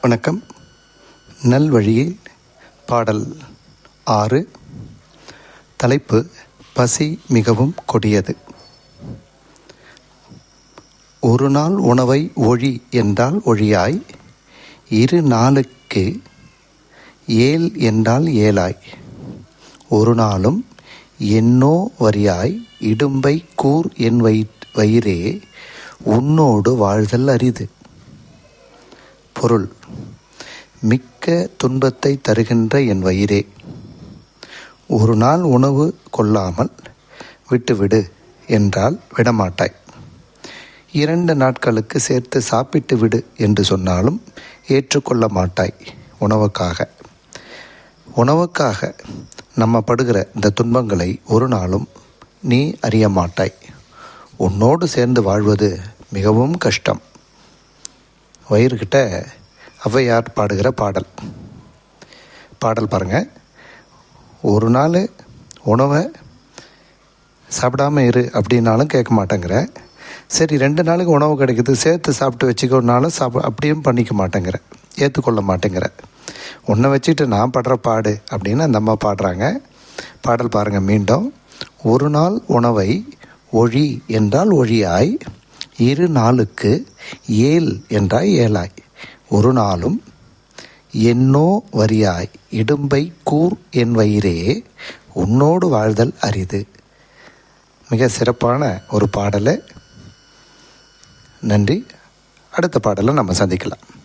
வணக்கம். நல்வழியில் பாடல் ஆறு. தலைப்பு பசி மிகவும் கொடியது. ஒரு நாள் உணவை ஒழி என்றால் ஒழியாய் இரு நாளுக்கு ஏல் என்றால் ஏலாய் ஒரு நாளும் என்னோ வரியாய் இடும்பை கூர் என் வயிற் வயிறே உன்னோடு வாழ்தல் அரிது. பொருள். மிக்க துன்பத்தை தருகின்ற என் வயிறே. ஒரு நாள் உணவு கொள்ளாமல் விட்டுவிடு என்றால் விடமாட்டாய். இரண்டு நாட்களுக்கு சேர்த்து சாப்பிட்டு விடு என்று சொன்னாலும் ஏற்றுக்கொள்ள மாட்டாய் உணவுக்காக. உணவுக்காக நம்ம படுகிற இந்த துன்பங்களை ஒரு நாளும் நீ அறிய மாட்டாய். உன்னோடு சேர்ந்து வாழ்வது மிகவும் கஷ்டம். வயிறுகிட்ட ஔவையார் பாடுகிற பாடல். பாடல் பாருங்கள் ஒரு நாள் உணவை சாப்பிடாம இரு அப்படின்னாலும் கேட்க மாட்டேங்கிற. சரி ரெண்டு நாளுக்கு உணவு கிடைக்குது சேர்த்து சாப்பிட்டு வச்சுக்கோனாலும் சாப் அப்படியும் பண்ணிக்க மாட்டேங்கிற. ஏற்றுக்கொள்ள மாட்டேங்கிற. உன்னை வச்சுட்டு நான் படுற பாடு அப்படின்னு அந்த அம்மா பாடுறாங்க. பாடல் பாருங்கள் மீண்டும். ஒரு நாள் உணவை ஒழி என்றால் ஒழியாய். இரு நாளுக்கு ஏல் என்றாய் ஏழாய். ஒரு நாளும் என்னோ வரியாய் இடும்பை கூர் என் வயிறே உன்னோடு வாழ்தல் அரிது. மிக சிறப்பான ஒரு பாடலை. நன்றி. அடுத்த பாடலை நம்ம சந்திக்கலாம்.